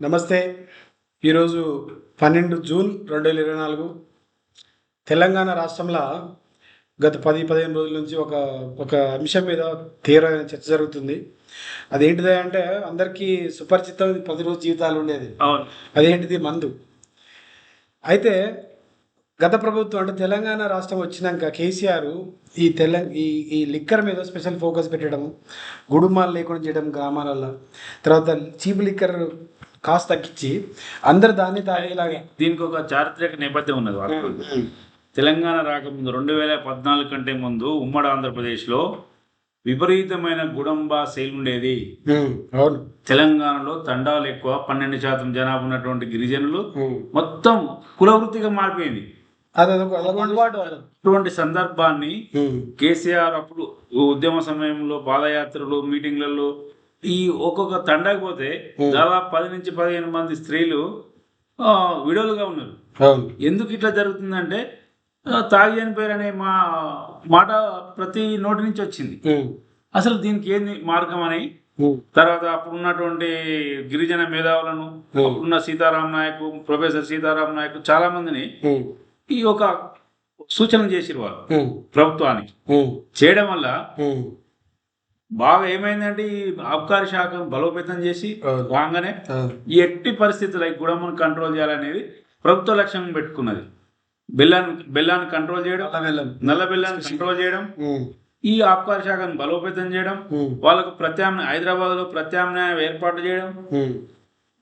నమస్తే. ఈరోజు పన్నెండు జూన్ రెండు వేల ఇరవై నాలుగు. తెలంగాణ రాష్ట్రంలో గత పది పదిహేను రోజుల నుంచి ఒక ఒక అంశం మీద తీవ్రమైన చర్చ జరుగుతుంది. అదేంటిది అంటే అందరికీ సుపరిచితం ప్రతిరోజు జీవితాలు ఉండేది. అదేంటిది మందు. అయితే గత ప్రభుత్వం అంటే తెలంగాణ రాష్ట్రం వచ్చినాక కేసీఆర్ ఈ తెల ఈ ఈ లిక్కర్ మీద స్పెషల్ ఫోకస్ పెట్టడం గుడుమాలు లేకుండా చేయడం గ్రామాలలో తర్వాత చీప్ లిక్కర్ కాస్ట్ తగ్గించి అందరు దాన్ని తాగేలాగా దీనికి ఒక చారిత్రక నేపథ్యం ఉన్నది వాస్తవానికి. తెలంగాణ రాకముందు రెండు వేల పద్నాలుగు కంటే ముందు ఉమ్మడి ఆంధ్రప్రదేశ్లో విపరీతమైన గుడంబా సేల్ ఉండేది అవును తెలంగాణలో తండాలు ఎక్కువ పన్నెండు శాతం జనాభా ఉన్నటువంటి గిరిజనులు. మొత్తం కులవృత్తిగా మారిపోయింది. అటువంటి సందర్భాన్ని కేసీఆర్ అప్పుడు ఉద్యమ సమయంలో పాదయాత్రలు మీటింగ్లలో ఈ ఒక్కొక్క తండాకి పోతే. దాదాపు పది నుంచి పదిహేను మంది స్త్రీలు విడోలుగా ఉన్నారు. ఎందుకు ఇట్లా జరుగుతుందంటే తాగి చనిపోయారనే మా మాట ప్రతి నోటి నుంచి వచ్చింది. అసలు దీనికి ఏంది మార్గం అని? తర్వాత అప్పుడు ఉన్నటువంటి గిరిజన మేధావులను. అప్పుడున్న సీతారాం నాయక్ ప్రొఫెసర్ సీతారాం నాయక్ చాలా మందిని ఈ ఒక సూచన చేసిరు వాళ్ళు ప్రభుత్వానికి. చేయడం వల్ల బాగా ఏమైందంటే ఈ ఆబ్కారీ శాఖను బలోపేతం చేసి. రాగానే. ఈ ఎట్టి పరిస్థితులు ఈ గుడమ్మను కంట్రోల్ చేయాలనేది ప్రభుత్వ లక్ష్యం పెట్టుకున్నది. బెల్లాన్ని బెల్లాన్ని కంట్రోల్ చేయడం. నల్ల బెల్లాన్ని కంట్రోల్ చేయడం ఈ ఆబ్కారీ శాఖను బలోపేతం చేయడం వాళ్ళకు ప్రత్యామ్నాయ హైదరాబాద్లో ప్రత్యామ్నాయం ఏర్పాటు చేయడం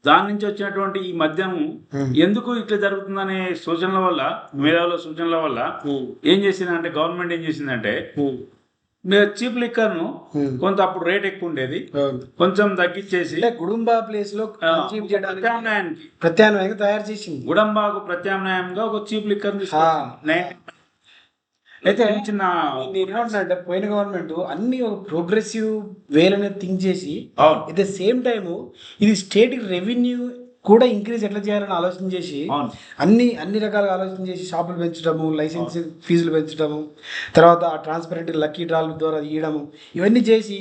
దాని నుంచి వచ్చినటువంటి ఈ మద్యం ఎందుకు ఇట్లా జరుగుతుందనే సూచనల వల్ల మేధావుల సూచనల వల్ల ఏం చేసిందంటే గవర్నమెంట్ ఏం చేసిందంటే చీప్ లిక్కర్ను ఉమ్, కొంత అప్పుడు రేట్ ఎక్కువ ఉండేది. కొంచెం తగ్గించేసి అంటే గుడుంబా ప్లేస్లో ప్రత్యామ్నాయానికి. ప్రత్యామ్నాయంగా తయారు చేసింది. గుడంబాకు ప్రత్యామ్నాయంగా ఒక చీప్ లిక్కర్. అయితే చిన్న పోయిన గవర్నమెంట్ అన్ని ఒక ప్రోగ్రెసివ్ వేలనే థింక్ చేసి ఎట్ ద సేమ్ టైము ఇది స్టేట్ రెవెన్యూ కూడా ఇంక్రీజ్ ఎట్లా చేయాలని ఆలోచన చేసి అన్ని అన్ని రకాలుగా ఆలోచన చేసి షాపులు పెంచడము లైసెన్స్ ఫీజులు పెంచడము తర్వాత ట్రాన్స్పరెంట్ లక్కీ డ్రాల్ ద్వారా ఇవ్వడము ఇవన్నీ చేసి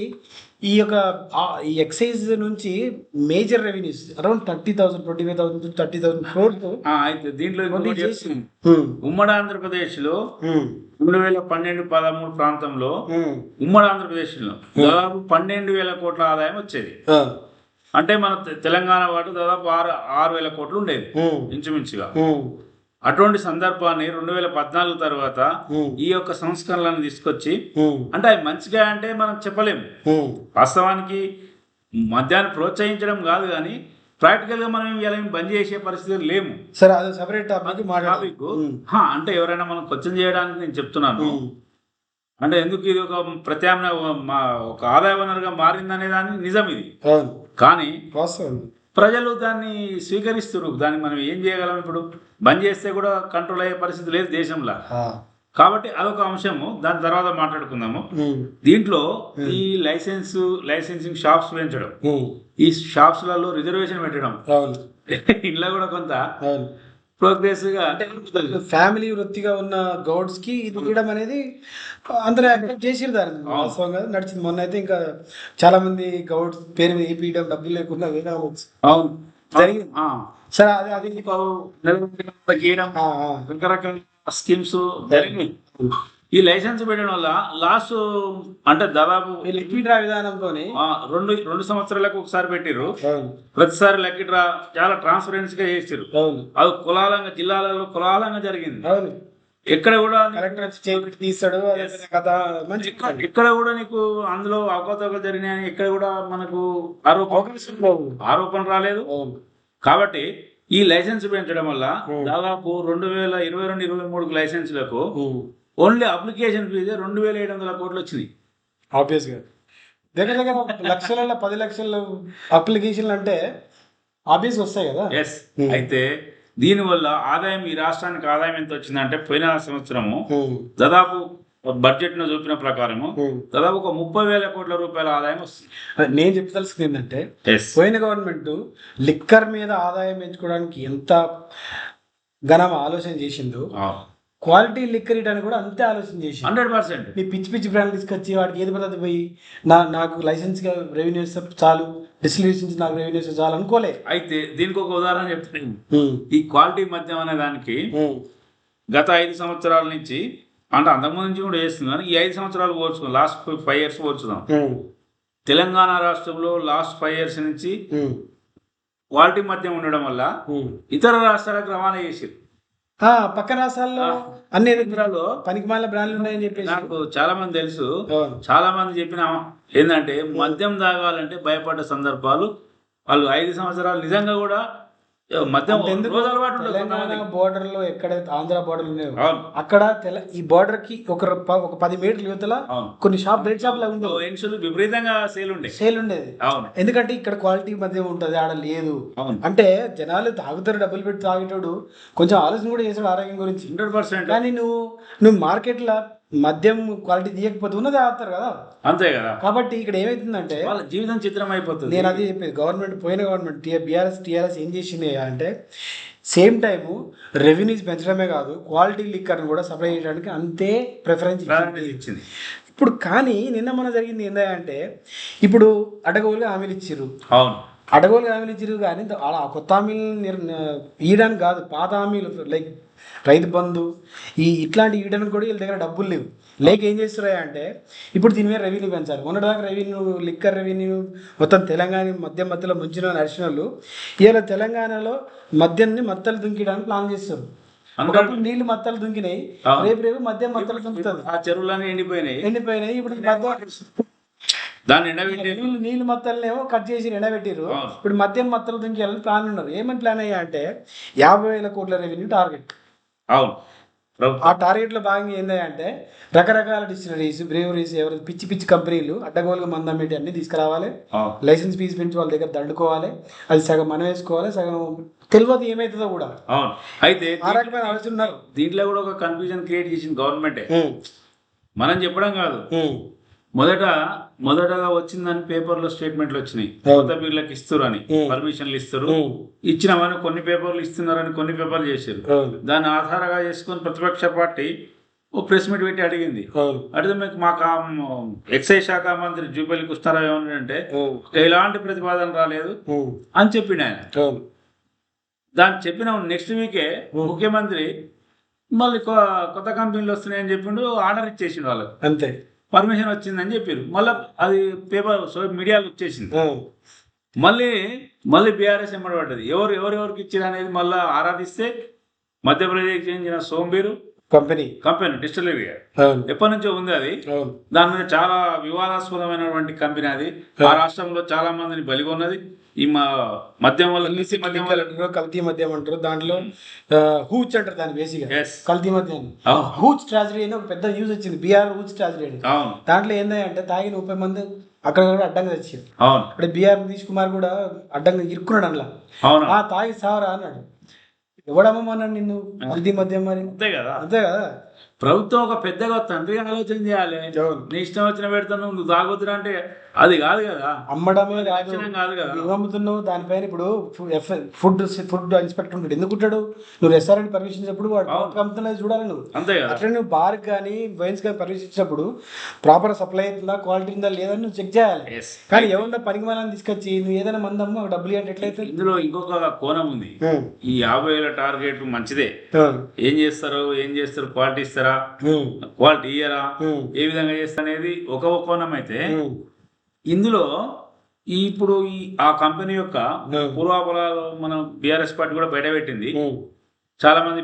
ఈ యొక్క ఆ, ఈ ఎక్సైజ్ నుంచి major revenues around thirty thousand twenty five thousand thirty thousand crores ఆ, అయితే దీంట్లో చెప్తున్నాను. ఉమ్మడి ఆంధ్రప్రదేశ్లో రెండు వేల పన్నెండు పదమూడు ప్రాంతంలో ఉమ్మడి ఆంధ్రప్రదేశ్లో దాదాపు పన్నెండు వేల కోట్ల ఆదాయం వచ్చేది. అంటే మన తెలంగాణ వాటు దాదాపు ఆరు ఆరు వేల కోట్లు ఉండేది ఇంచుమించుగా. అటువంటి సందర్భాన్ని రెండు వేల పద్నాలుగు తర్వాత ఈ యొక్క సంస్కరణలను తీసుకొచ్చి అంటే అవి మంచిగా అంటే మనం చెప్పలేము వాస్తవానికి మద్యాన్ని ప్రోత్సహించడం కాదు కానీ ప్రాక్టికల్గా మనం ఇలా బంద్ చేసే పరిస్థితి లేము సరే అది సపరేట్ టాపిక్ టాపిక్ అంటే ఎవరైనా మనం క్వశ్చన్ చేయడానికి నేను చెప్తున్నాను. అంటే ఎందుకు ఇది ఒక ప్రత్యామ్నాయ మా ఒక ఆదాయ వనరుగా మారిందనే దాని నిజం ఇది. కానీ ప్రజలు దాన్ని స్వీకరిస్తున్నారు. దాన్ని మనం ఏం చేయగలం ఇప్పుడు? బంద్ చేస్తే కూడా కంట్రోల్ అయ్యే పరిస్థితి లేదు దేశంలో. కాబట్టి అదొక అంశము. దాని తర్వాత మాట్లాడుకుందాము. దీంట్లో ఈ లైసెన్స్ లైసెన్సింగ్ షాప్స్ పెంచడం. ఈ షాప్స్లలో రిజర్వేషన్ పెట్టడం. ఇంట్లో కూడా కొంత ప్రోగ్రెస్గా ఫ్యామిలీ వృత్తిగా ఉన్న గౌడ్స్కి ఇది ఇవ్వడం అనేది అందరూ యాక్సెప్ట్ చేసిరు దాన్ని వాస్తవంగా నడిచింది. మొన్న అయితే ఇంకా చాలా మంది గౌడ్స్ పేరు మీద ఏపీయడం డబ్బులు లేకుండా వేరే. అవును. జరిగింది. ఆ. సరే అది అది గీయడం ఆ, ఆ. రకరకాల స్కీమ్స్ జరిగినాయి. ఈ లైసెన్స్ పెట్టడం వల్ల లాస్ట్ అంటే దాదాపు లక్కీ డ్రా విధానంతోనే ఆ, రెండు రెండు సంవత్సరాలకు ఒకసారి పెట్టిర్రు. అవును. ప్రతిసారి లక్కీ డ్రా చాలా ట్రాన్స్పరెన్సీ గా అవును. అది కులాలంగా జిల్లాలలో కులాలంగా జరిగింది. అవును. ఎక్కడ కూడా కలెక్టర్ వచ్చి తీస్తాడు కథ మంచి ఎక్కడ కూడా నీకు అందులో అవకతవకలు జరిగినాయని ఎక్కడ కూడా మనకు ఆరోపణ. ఆరోపణ రాలేదు కాబట్టి ఈ లైసెన్స్ పెంచడం వల్ల. దాదాపు రెండు వేల ఇరవై రెండు ఇరవై మూడు లైసెన్స్లకు. ఓన్లీ అప్లికేషన్ ఫీజే రెండు వేల ఏడు వందల కోట్లు వచ్చింది ఆబ్వియస్గా దగ్గర దగ్గర లక్షల పది లక్షల అప్లికేషన్లు అంటే ఆబ్వియస్ వస్తాయి కదా ఎస్ Hmm. అయితే దీనివల్ల ఆదాయం ఈ రాష్ట్రానికి ఆదాయం ఎంత వచ్చిందంటే పోయిన సంవత్సరము. దాదాపు బడ్జెట్ను చూపిన ప్రకారము. దాదాపు ఒక ముప్పై వేల కోట్ల రూపాయల ఆదాయం వస్తుంది నేను చెప్పదలుచుకుంది ఏంటంటే పోయిన గవర్నమెంట్ లిక్కర్ మీద ఆదాయం పెంచుకోవడానికి ఎంత ఘనం ఆలోచన చేసిందో క్వాలిటీ లిక్కర్ ఇవ్వడానికి కూడా అంతే ఆలోచన చేసి హండ్రెడ్ పర్సెంట్. నీ పిచ్చి పిచ్చి బ్రాండ్ తీసుకొచ్చి వాడికి ఏది పడుతుంది పోయి నా నాకు లైసెన్స్గా రెవెన్యూ చాలు నుంచి నాకు రెవెన్యూ చాలు అనుకోలే. అయితే దీనికి ఒక ఉదాహరణ చెప్తాను. ఈ క్వాలిటీ మద్యం అనే దానికి గత ఐదు సంవత్సరాల నుంచి అంటే అంతకుముందు నుంచి కూడా చేస్తుంది కానీ ఈ ఐదు సంవత్సరాలు పోల్చుకుందాం. లాస్ట్ ఫైవ్ ఇయర్స్ పోల్చుదాం. తెలంగాణ రాష్ట్రంలో లాస్ట్ ఫైవ్ ఇయర్స్ నుంచి క్వాలిటీ మద్యం ఉండడం వల్ల ఇతర రాష్ట్రాలకు రవాణా చేసారు పక్క రాష్ట్రాల్లో అన్ని ఇందులో పనికిమాల బ్రాండ్లు ఉన్నాయని చెప్పేసి. నాకు చాలా మంది తెలుసు. చాలా మంది చెప్పిన ఏంటంటే మద్యం తాగాలంటే భయపడ్డ సందర్భాలు వాళ్ళు ఐదు సంవత్సరాలు నిజంగా కూడా ఉండదు. బోర్డర్లో ఎక్కడ ఆంధ్ర బోర్డర్ అక్కడ ఈ బోర్డర్కి ఒక ఒక పది మీటర్ల యువతల కొన్ని షాప్ బ్రెడ్ షాప్ లా ఉంది ఎన్సులు విపరీతంగా సేల్ ఉండే. సేల్ ఉండేది. ఎందుకంటే ఇక్కడ క్వాలిటీ మధ్య ఉంటది ఆడ లేదు. అవును. అంటే జనాలు తాగుతారు డబ్బులు పెట్టి తాగేటోడు కొంచెం ఆలోచన కూడా చేసాడు ఆరోగ్యం గురించి. Hundred percent. కానీ నువ్వు నువ్వు మార్కెట్లో మద్యం క్వాలిటీ తీయకపోతే ఉన్నది తాగుతారు కదా. అంతే కదా. కాబట్టి ఇక్కడ ఏమైతుందంటే వాళ్ళ జీవితం చిత్రం అయిపోతుంది. నేను అదే చెప్పేది గవర్నమెంట్ పోయిన గవర్నమెంట్ బీఆర్ఎస్ టీఆర్ఎస్ ఏం చేసింది అంటే సేమ్ టైము రెవెన్యూస్ పెంచడమే కాదు క్వాలిటీ లిక్కర్ని కూడా సప్లై చేయడానికి అంతే ప్రిఫరెన్స్ ఇచ్చింది. ఇప్పుడు కానీ నిన్న మన జరిగింది ఏంటంటే ఇప్పుడు అడగోలుగా హామీలు ఇచ్చిర్రు. అవును. అడగోలు హామీలు ఇచ్చిర్రు కానీ అలా కొత్త హామీలు ఇయ్యడానికి కాదు పాత హామీలు లైక్ రైతు బంధు ఈ ఇట్లాంటి ఇవ్వడానికి కూడా వీళ్ళ దగ్గర డబ్బులు లేవు. లేక ఏం చేస్తున్నాయి అంటే ఇప్పుడు దీని మీద రెవెన్యూ పెంచాలి. మొన్నటిదాకా రెవెన్యూ లిక్కర్ రెవెన్యూ మొత్తం తెలంగాణ మధ్య మధ్యలో ముంచిన నడిచిన వాళ్ళు ఇవాళ తెలంగాణలో మద్యాన్ని మత్తలు దుంకిడానికి ప్లాన్ చేస్తారు ఒకప్పుడు నీళ్ళు మత్తలు దుంకినాయి. రేపు రేపు మద్యం మత్తలు దుంకుతుంది. ఆ చెరువులన్నీ ఎండిపోయినాయి. ఎండిపోయినాయి ఇప్పుడు దాన్ని ఎండబెట్టి నీళ్ళు నీళ్ళు మత్తలనేమో కట్ చేసి ఎండబెట్టిర్రు. అవును. ఇప్పుడు మద్యం మత్తలు దుంకేయాలని ప్లాన్ ఉన్నారు? ఏమని ప్లాన్ అయ్యా అంటే యాభై వేల కోట్ల రెవెన్యూ టార్గెట్ అవును. ఆ టార్గెట్లో భాగంగా ఏంది అంటే రకరకాల డిస్టిలరీస్ బ్రేవరీస్ ఎవరు పిచ్చి పిచ్చి కంపెనీలు అడ్డగోలుగా మందం పెట్టి అన్ని తీసుకురావాలి. లైసెన్స్ ఫీజు పెంచి వాళ్ళ దగ్గర దండుకోవాలి. అది సగం మనం వేసుకోవాలి సగం తెలియదు ఏమవుతుందో కూడా. అయితే ఆ రకమైన ఆలోచన ఉన్నారు. దీంట్లో కూడా ఒక కన్ఫ్యూజన్ క్రియేట్ చేసింది గవర్నమెంటే మనం చెప్పడం కాదు. మొదట మొదటగా వచ్చిందని పేపర్లో స్టేట్మెంట్లు వచ్చినాయి. కొత్త బీర్లకు ఇస్తారు అని. పర్మిషన్లు ఇస్తారు. ఇచ్చినామని కొన్ని పేపర్లు ఇస్తున్నారని కొన్ని పేపర్లు చేశారు. దాన్ని ఆధారంగా చేసుకొని ప్రతిపక్ష పార్టీ ఓ ప్రెస్ మీట్ పెట్టి అడిగింది. అడిగితే మీకు ఆ ఎక్సైజ్ శాఖ మంత్రి జూపల్లి కృష్ణారావు ఏమన్నాడంటే ఉమ్, ఎలాంటి ప్రతిపాదన రాలేదు అని చెప్పిండు ఆయన. దాన్ని చెప్పిన నెక్స్ట్ వీకే ముఖ్యమంత్రి మళ్ళీ కొత్త కంపెనీలు వస్తున్నాయని చెప్పిండు ఆర్డర్ ఇచ్చేసిండు వాళ్ళకి. అంతే. పర్మిషన్ వచ్చిందని చెప్పారు. మళ్ళీ అది పేపర్ సో మీడియాలో వచ్చేసింది. మళ్ళీ మళ్ళీ బీఆర్ఎస్ ఎంబడి పడ్డది. ఎవరు ఎవరెవరికి ఇచ్చారు అనేది మళ్ళీ ఆరాధిస్తే మధ్యప్రదేశ్కి చెందిన సోంబీరు కంపెనీ. కంపెనీ డిస్టిలరీ అవును. ఎప్పటి నుంచో ఉంది అది. దాని మీద చాలా వివాదాస్పదమైనటువంటి కంపెనీ అది. ఆ రాష్ట్రంలో చాలా మందిని బలిగొన్నది ఈ మా మద్యం వల్ల మద్యం అంటారు కల్తీ మద్యం అంటారు. దాంట్లో హూచ్ అంటారు దాన్ని బేసిక్గా. కల్తీ మద్యం. హూచ్ ట్రాజడీ అని ఒక పెద్ద న్యూస్ వచ్చింది. బీఆర్ హూచ్ ట్రాజడీ అని. అవును. దాంట్లో ఏంది అంటే తాగిన ముప్పై మంది అక్కడ కూడా అడ్డంగా తెచ్చారు. అవును. అక్కడ బీఆర్ నితీష్ కుమార్ కూడా అడ్డంగా ఇరుక్కున్నాడు అందులో. అవును. ఆ తాగి సావరా అన్నాడు. ఎవడమ్మన్నాడు నిన్ను కల్తీ మద్యం మరి అంతే కదా అంతే కదా ప్రభుత్వం ఒక పెద్దగా తండ్రి ఆలోచన చేయాలి. నీ ఇష్టం వచ్చిన పెడతాను నువ్వు తాగొద్దురా అంటే అది కాదు కదా. అమ్మడమే కాదు. కాదు కదా. నువ్వు అమ్ముతున్నావు దానిపైన ఇప్పుడు ఫుడ్ ఫుడ్ ఇన్స్పెక్టర్ ఉంటాడు. ఎందుకు ఉంటాడు? నువ్వు రెస్టారెంట్ పర్మిషన్ ఇచ్చినప్పుడు వాడు. అమ్ముతున్నది చూడాలి నువ్వు. అంతే అట్లా నువ్వు బార్ కానీ వైన్స్ కానీ పర్మిషన్ ఇచ్చినప్పుడు ప్రాపర్ సప్లై అవుతుందా క్వాలిటీ ఉందా లేదా నువ్వు చెక్ చేయాలి. కానీ ఎవరిలో పనికి మనల్ని తీసుకొచ్చి నువ్వు ఏదైనా మందమ్మ ఒక డబ్బులు అంటే ఎట్లయితే. ఇందులో ఇంకొక కోణం ఉంది. ఈ యాభై వేల టార్గెట్ మంచిదే. ఏం చేస్తారు? ఏం చేస్తారు? క్వాలిటీ ఇస్తారా? క్వాలిటీ ఇయ్యరా ఏ విధంగా చేస్తా అనేది ఒక కోణం అయితే ఇందులో ఈ ఇప్పుడు ఈ ఆ కంపెనీ యొక్క Hmm. పూర్వాపరాలు మనం బీఆర్ఎస్ పార్టీ కూడా బయటపెట్టింది చాలా మంది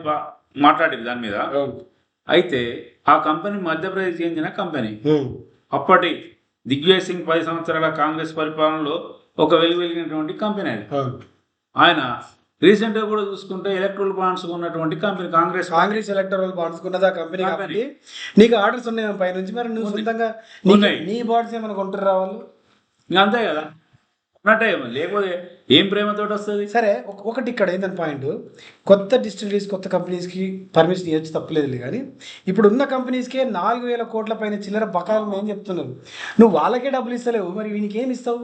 మాట్లాడారు దాని మీద. అయితే ఆ కంపెనీ మధ్యప్రదేశ్ చెందిన కంపెనీ. అప్పటి దిగ్విజయ్ సింగ్ పది సంవత్సరాల కాంగ్రెస్ పరిపాలనలో ఒక వెలుగు వెలిగినటువంటి కంపెనీ అది. ఆయన రీసెంట్గా కూడా చూసుకుంటే ఎలక్ట్రల్ బాండ్స్ ఉన్నటువంటి company Congress Congress electoral bonds ఉన్నది ఆ కంపెనీ. కాబట్టి నీకు ఆర్డర్స్ ఉన్నాయి పై నుంచి? మరి నువ్వు సొంతంగా నీ- బాండ్స్ ఏమైనా కొంటారు రావాలి ఇంకా అంతే కదా. ఉన్నట్టే లేకపోతే ఏం ప్రేమతో వస్తుంది? సరే ఒక- ఒకటి ఇక్కడ ఏంటని పాయింట్. కొత్త డిస్టిలరీస్ కొత్త కంపెనీస్కి పర్మిషన్ ఇవ్వచ్చు తప్పలేదు కానీ ఇప్పుడు ఉన్న కంపెనీస్కే నాలుగు వేల కోట్ల పైన చిల్లర బకాయిలు ఏం చెప్తున్నారు. నువ్వు వాళ్ళకే డబ్బులు ఇస్తలేవు మరి వీనికి ఏమి ఇస్తావు?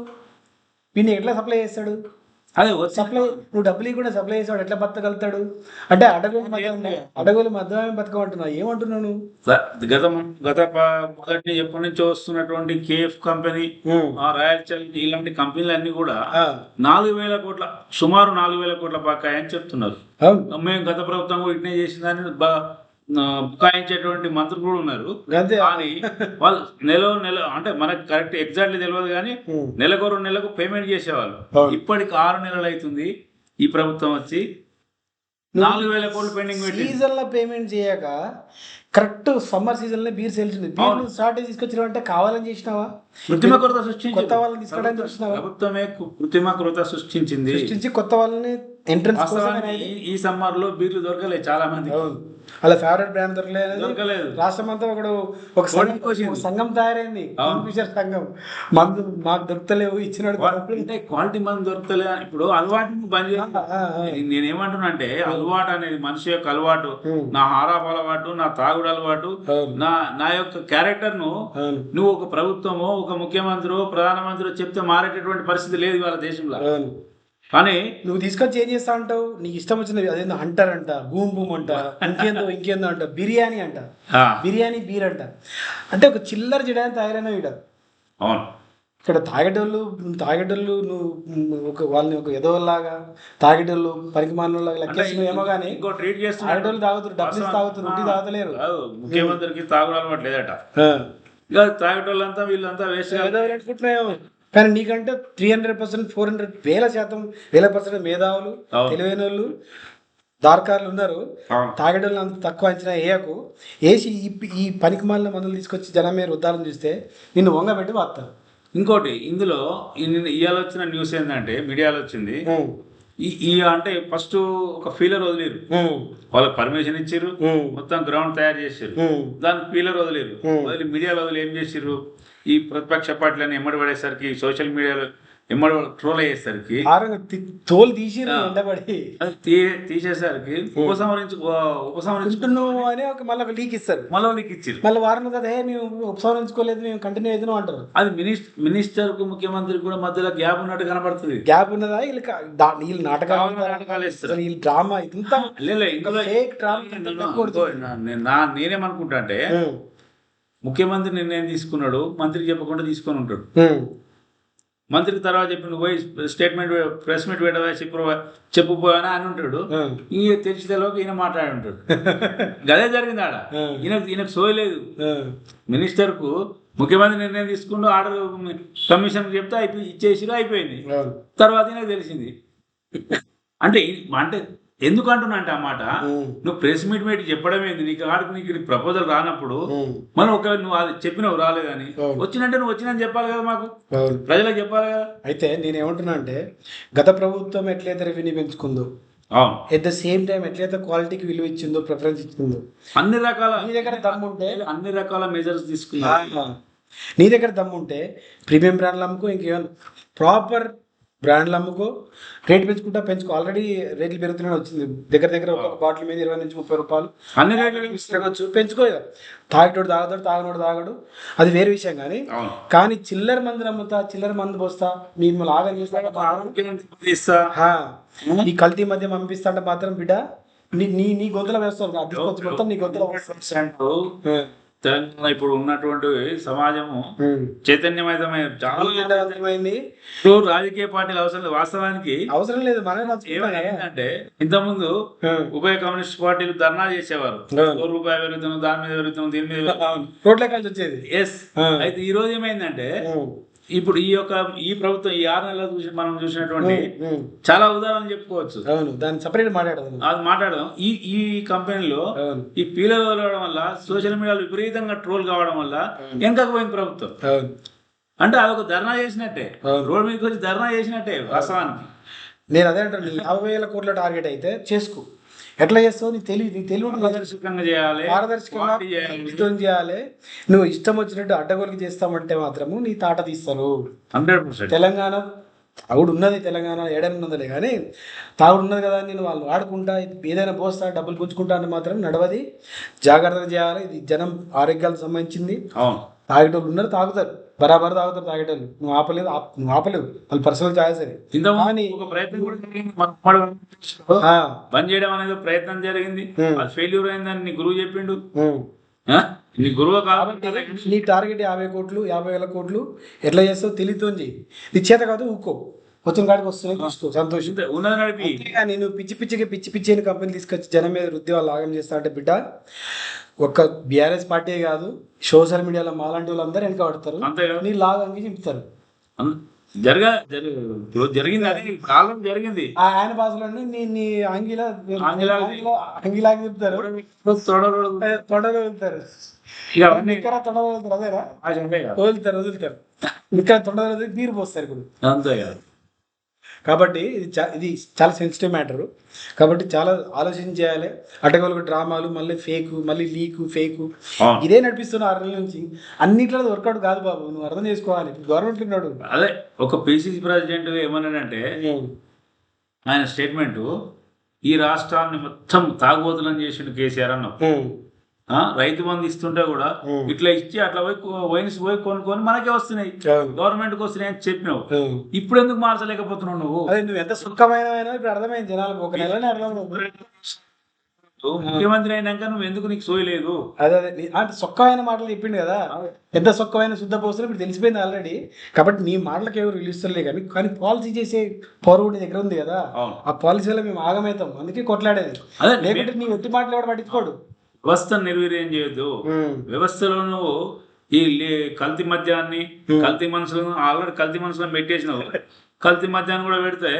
వీడిని ఎట్లా సప్లై చేస్తాడు? అదే వచ్చి సప్లై నువ్వు డబ్బులు కూడా సప్లై చేసేవాడు ఎట్లా బతకగలుగుతాడు? అంటే అడగోలు మధ్య అడగోలు మధ్యమే బతకమంటున్నావు? ఏమంటున్నావు నువ్వు? గత గత మొదటి ఎప్పటి నుంచో వస్తున్నటువంటి కేఎఫ్ కంపెనీ ఆ రాయల్ చలెంజ్ ఇలాంటి కంపెనీలు అన్ని కూడా నాలుగు వేల కోట్ల సుమారు నాలుగు వేల కోట్ల బకాయి అని చెప్తున్నారు. మేము గత ప్రభుత్వం ఇట్నే చేసిందని బుకాయించేటువంటి మంత్రులు కూడా ఉన్నారు. కానీ వాళ్ళు నెల నెల అంటే మనకు కరెక్ట్ ఎగ్జాక్ట్లీ తెలియదు కానీ. నెలకు రెండు నెలకు పేమెంట్ చేసేవాళ్ళు. ఇప్పటికి ఆరు నెలలు అవుతుంది ఈ ప్రభుత్వం వచ్చి. నాలుగు వేల కోట్లు పెండింగ్ సీజన్లో పేమెంట్ చేయక కరెక్ట్ సమ్మర్ సీజన్లో బీర్ సేల్స్ ఉంది. బీర్ స్టార్ట్ తీసుకొచ్చినావు అంటే కావాలని చేసినావా? కృత్రిమ కొరత సృష్టించింది. కొత్త వాళ్ళని తీసుకురావడానికి చూస్తున్నావా? ప్రభుత్వమే కృత్రిమ కొరత సృష్టించింది. సృష్టించి కొత్త వాళ్ళని ఎంట్రన్స్ ఈ- సమ్మర్లో బీర్లు దొరకలేదు చాలా మంది అలా ఫేవరెట్ బ్రాండ్ దొరకలేదు దొరకలేదు. రాష్ట్రం అంతా ఒకడు ఒక సంఘం తయారైంది. కింగ్ఫిషర్ సంఘం. మందు మాకు దొరుకుతలేవు ఇచ్చినాడు అంటే క్వాలిటీ మంది దొరకలే ఇప్పుడు అలవాటుని బంద్. నేనేమంటున్నా అంటే అలవాటు అనేది మనిషి యొక్క అలవాటు. నా హారాపు అలవాటు నా తాగుడు అలవాటు నా నా యొక్క క్యారెక్టర్ను నువ్వు ఒక ప్రభుత్వమో ఒక ముఖ్యమంత్రి ప్రధానమంత్రి చెప్తే మారేటటువంటి పరిస్థితి లేదు వాళ్ళ దేశంలో. కానీ నువ్వు తీసుకొచ్చి ఏం చేస్తా అంటావు? నీకు ఇష్టం వచ్చినది అదేందో హంటర్ అంట బూమ్ బూమ్ అంట ఇంకేందో ఇంకేందో అంట బిర్యానీ అంట. బిర్యానీ బీర్ అంట. అంటే ఒక చిల్లర చేయడానికి తయారైన వీడ అవును. ఇక్కడ తాగేటోళ్ళు తాగేటోళ్ళు నువ్వు ఒక వాళ్ళని ఒక ఎదవల్లాగా తాగేటోళ్ళు పనికి మానలాగా లెక్కేసిన ఏమో కానీ ఇంకో ట్రీట్ చేస్తున్నాడు తాగేటోళ్ళు తాగుతారు డబ్బులు తాగుతారు రొట్టి తాగలేరు ముఖ్యమంత్రికి తాగుడు అలవాటు లేదట. తాగేటోళ్ళంతా వీళ్ళంతా వేస్ట్ ఎదవలు అనుకుంటున్నాయేమో కానీ నీకంటే three hundred percent four hundred వేల శాతం వేల పర్సెంట్ మేధావులు. తెలివైన వాళ్ళు దార్కారులు ఉన్నారు. తాగేటోళ్ళు అంత తక్కువ అంచనా వేయకు. వేసి ఈ ఈ పనికి మాలిన మందులు తీసుకొచ్చి జనం మీద రుద్దాలని చూస్తే నిన్ను వంగబెట్టి వాస్తారు ఇంకోటి ఇందులో ఇవాళ వచ్చిన న్యూస్ ఏంటంటే మీడియాలో వచ్చింది. ఈ అంటే ఫస్ట్ ఒక ఫీలర్ వదిలేరు. వాళ్ళకి పర్మిషన్ ఇచ్చారు మొత్తం గ్రౌండ్ తయారు చేసారు దానికి ఫీలర్ వదిలేరు. వదిలి మీడియాలో వదిలి ఏం చేసిర్రు? ఈ ప్రతిపక్ష పార్టీలను ఎమ్మడి పడేసరికి సోషల్ మీడియాలో ఎమ్మడి ట్రోల్ అయ్యేసరికి తోలు తీసి ఎండబడి తీసేసరికి ఉపసంహరించు ఉపసంహరించు ఉంటున్నావు అని ఒక మళ్ళీ లీక్ ఇస్తారు. మళ్ళీ వాళ్ళకి ఇచ్చారు మళ్ళీ వారం కదా "ఏ, మేము ఉపసంహరించుకోలేదు మేము కంటిన్యూ అవుతున్నాం అంటారు. అది మినిస్టర్ మినిస్టర్కు ముఖ్యమంత్రికి కూడా మధ్యలో గ్యాప్ ఉన్నట్టు కనబడుతుంది గ్యాప్ ఉన్నదా? వీళ్ళకి దా- వీళ్ళు నాటకాలు? నాటకాలు. అసలు వీళ్ళు డ్రామా నా నేనేమనుకుంటా అంటే ముఖ్యమంత్రి నిర్ణయం తీసుకున్నాడు మంత్రికి చెప్పకుండా తీసుకొని ఉంటాడు. మంత్రికి తర్వాత చెప్పి నువ్వు పోయి స్టేట్మెంట్ ప్రెస్ మీట్ పెట్టవా చెప్పు చెప్పుపోయానా అని ఉంటాడు ఉమ్. ఈయన తెలిసి తెలియక ఈయన మాట్లాడి ఉంటాడు గదే జరిగింది ఆడ. ఈయనకు ఈయనకు సోయలేదు ఉమ్. మినిస్టర్కు ముఖ్యమంత్రి నిర్ణయం తీసుకుంటూ ఆర్డర్ కమిషన్ చెప్తే అయిపోయి ఇచ్చేసిరు అయిపోయింది. తర్వాత నాకు తెలిసింది అంటే అంటే ఎందుకు అంటున్నా అంటే ఆ మాట ఉమ్, నువ్వు ప్రెస్ మీట్ పెట్టి చెప్పడం ఏంది నీకు ఆడికి నీకు ప్రపోజల్ రానప్పుడు మనం ఒకవేళ నువ్వు అది చెప్పినావు రాలేదని. వచ్చినంటే నువ్వు వచ్చినని చెప్పాలి కదా మాకు. ప్రజలకు చెప్పాలి కదా. అయితే నేను ఏమంటున్నా అంటే గత ప్రభుత్వం ఎట్లయితే రెవెన్యూ పెంచుకుందో ఎట్ ద సేమ్ టైం ఎట్లయితే క్వాలిటీకి విలువ ఇచ్చిందో ప్రిఫరెన్స్ ఇచ్చిందో అన్ని రకాల నీ దగ్గర దమ్ముంటే అన్ని రకాల మెజర్స్ తీసుకున్నా నీ దగ్గర దమ్ముంటే ప్రీమియం బ్రాండ్లు అమ్ముకో ఇంకేమైనా ప్రాపర్ బ్రాండ్లు అమ్ముకో రేట్ పెంచుకుంటా పెంచుకో. ఆల్రెడీ రేట్లు పెరుగుతూనే వచ్చింది. దగ్గర దగ్గర ఒక్కొక్క బాటిల్ మీద ఇరవై నుంచి ముప్పై రూపాయలు. అన్ని రేట్లు పెంచుకోవచ్చు పెంచుకో. తాగేటోడు తాగతాడు తాగనోడు తాగడు. అది వేరే విషయం కానీ. కానీ చిల్లర మందులు అమ్ముతా చిల్లర మందు పోస్తా మిమ్మల్ని ఆగం చేస్తా ఆరోగ్యానికి ఇస్తా హా, ఈ కల్తీ మధ్య పంపిస్తా అంటే మాత్రం బిడ్డ నీ నీ గొంతులో వేస్తావు అది మొత్తం నీ గొంతులో తెలంగాణ ఇప్పుడు ఉన్నటువంటి సమాజము ఉమ్. చైతన్యమయమై చాలా ఇప్పుడు రాజకీయ పార్టీలు అవసరం లేదు వాస్తవానికి అవసరం లేదు. ఏమైందంటే ఇంతకుముందు. ఉభయ కమ్యూనిస్ట్ పార్టీలు ధర్నా చేసేవారు రూపాయి పెరుగుతున్నాం దాని మీద పెరుగుతున్నాం దీని మీద. రోడ్ల కలిసి వచ్చేది ఎస్. అయితే ఈ రోజు ఏమైందంటే. ఇప్పుడు ఈ యొక్క ఈ ప్రభుత్వం ఈ ఆరు నెలలు చూసి మనం చూసినటువంటి. చాలా ఉదాహరణలు చెప్పుకోవచ్చు. అవును దాన్ని సపరేట్ మాట్లాడదాం. అది మాట్లాడదాం. ఈ ఈ కంపెనీలో ఈ పీలర్ వదలడం వల్ల సోషల్ మీడియాలో విపరీతంగా ట్రోల్ కావడం వల్ల వెనకకు పోయింది ప్రభుత్వం. అంటే అదొక ధర్నా చేసినట్టే. రోడ్ మీదకి వచ్చి ధర్నా చేసినట్టే వాస్తవానికి. నేను అదే అంటాను యాభై వేల కోట్ల టార్గెట్ అయితే చేసుకో. ఎట్లా చేస్తావు? నీ తెలివి నీ తెలివి. పారదర్శకంగా చేయాలి. పారదర్శకంగా చేయాలి. ఇష్టం చేయాలి. నువ్వు ఇష్టం వచ్చినట్టు అడ్డగోలికి చేస్తామంటే మాత్రము నీ తాట తీస్తారు హండ్రెడ్ పర్సెంట్. తెలంగాణ తాగుడు ఉన్నది తెలంగాణ ఏడని ఉన్నదిలే కానీ తాగుడు ఉన్నది కదా అని నేను వాళ్ళు వాడుకుంటా ఏదైనా పోస్తా డబ్బులు పుంజుకుంటా అంటే మాత్రం నడవది. జాగ్రత్తగా చేయాలి. ఇది జనం ఆరోగ్యాలకు సంబంధించింది. తాగేటోళ్ళు ఉన్నారు తాగుతారు. బరాబర్ తాగుతారు తాగేటోళ్ళు. నువ్వు ఆపలేదు ఆప్- నువ్వు ఆపలేవు. వాళ్ళు పర్సనల్ ఛాయిస్ అది. ఒక ప్రయత్నం కూడా జరిగింది. బంద్ చేయడం అనేది ప్రయత్నం జరిగింది. అది ఫెయిల్యూర్ అయిందని నీ గురువు చెప్పిండు? నీ గురువు కాబట్టి నీ టార్గెట్ యాభై కోట్లు యాభై వేల కోట్లు ఎట్లా చేస్తావు తెలియతో చెయ్యి నీ చేత కాదు ఊకో వచ్చిన కాడికి వస్తున్నాయి తీసుకో. సంతోషం. అంతేగాని నువ్వు పిచ్చి పిచ్చిగా పిచ్చి పిచ్చి అని కంపెనీ తీసుకొచ్చి జనం మీద వృద్ధి వాళ్ళు ఆగం చేస్తా అంటే బిడ్డ ఒక్క బీఆర్ఎస్ పార్టీ కాదు సోషల్ మీడియాలో మాలాంటి వాళ్ళందరూ వెనక పడతారు. నీ లాగంగి చెప్తారు. అన్- జరగా జరిగింది అది. కాలం జరిగింది. ఆ ఆయన భాషలోనే నీ నీ ఆంగిలా ఆంగిలాగా చెప్తారు. తొడలు తొడలు వెళ్తారు నిక్కర తొడలు వెళ్తారు అదేరా కదా. వదులుతారు వదులుతారు. నిక్కర తొడలు వదిలి బీరు పోస్తారు ఇప్పుడు. అంతే కదా. కాబట్టి ఇది చా ఇది చాలా సెన్సిటివ్ మ్యాటర్ కాబట్టి చాలా ఆలోచన చేయాలి. అటగోలకు డ్రామాలు మళ్ళీ ఫేక్ మళ్ళీ లీకు ఫేక్. ఇదే నడిపిస్తున్న ఆరు నెలల నుంచి అన్నిట్లో వర్కౌట్ కాదు బాబు. నువ్వు అర్థం చేసుకోవాలి. గవర్నమెంట్ ఉన్నాడు. అదే ఒక పిసిసి ప్రెసిడెంట్ ఏమన్నాడంటే ఆయన స్టేట్మెంట్ ఈ రాష్ట్రాన్ని మొత్తం తాగుబోతులను చేసిండు కేసీఆర్ అన్నాం ఆ, రైతు బంధు ఇస్తుంటే కూడా. ఇట్లా ఇచ్చి అట్లా పోయి కొ- వైన్స్ పోయి కొనుక్కొని మనకే వస్తున్నాయి. అవును. గవర్నమెంట్కి వస్తున్నాయి అని చెప్పినావు. ఇప్పుడు ఎందుకు మార్చలేకపోతున్నావు నువ్వు? అదే నువ్వు ఎంత సుఖమైన ఇప్పుడు అర్థమైంది జనాలకు. ఒక నెలనే ముఖ్యమంత్రి అయినాక నువ్వు ఎందుకు నీకు సోయలేదు అదే అదే. అంటే సొక్కమైన మాటలు చెప్పిండు కదా. ఎంత సొక్కమైన శుద్ధ పోస్తున్నా ఇప్పుడు తెలిసిపోయింది ఆల్రెడీ కాబట్టి నీ మాటలకు ఎవరు పిలుస్తలే కానీ కానీ పాలసీ చేసే పౌరుడు దగ్గర ఉంది కదా. ఆ పాలసీ వల్ల మేము ఆగమవుతాం. అందుకే కొట్లాడేది. అదే లేకుంటే నీ ఒట్టి మాటలు ఎవడు పట్టించుకోడు? వ్యవస్థను నిర్వీర్యం చేయొద్దు. వ్యవస్థలో నువ్వు ఈ కల్తీ మద్యాన్ని కల్తీ మనుషులను ఆల్రెడీ కల్తీ మనుషులను పెట్టేసినావు. కల్తీ మద్యాన్ని కూడా పెడితే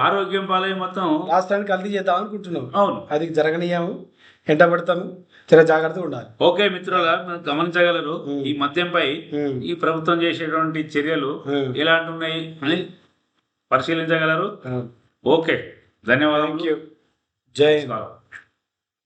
ఆరోగ్యం పాలై మొత్తం రాష్ట్రానికి కల్తీ చేద్దాం అనుకుంటున్నాం అవును. అది జరగనీయము ఎంట పడతాము చాలా జాగ్రత్తగా ఉండాలి. ఓకే మిత్రుల గమనించగలరు ఈ మద్యంపై. ఈ ప్రభుత్వం చేసేటువంటి చర్యలు. ఎలాంటి ఉన్నాయి అని పరిశీలించగలరు. ఓకే ధన్యవాదాలు జై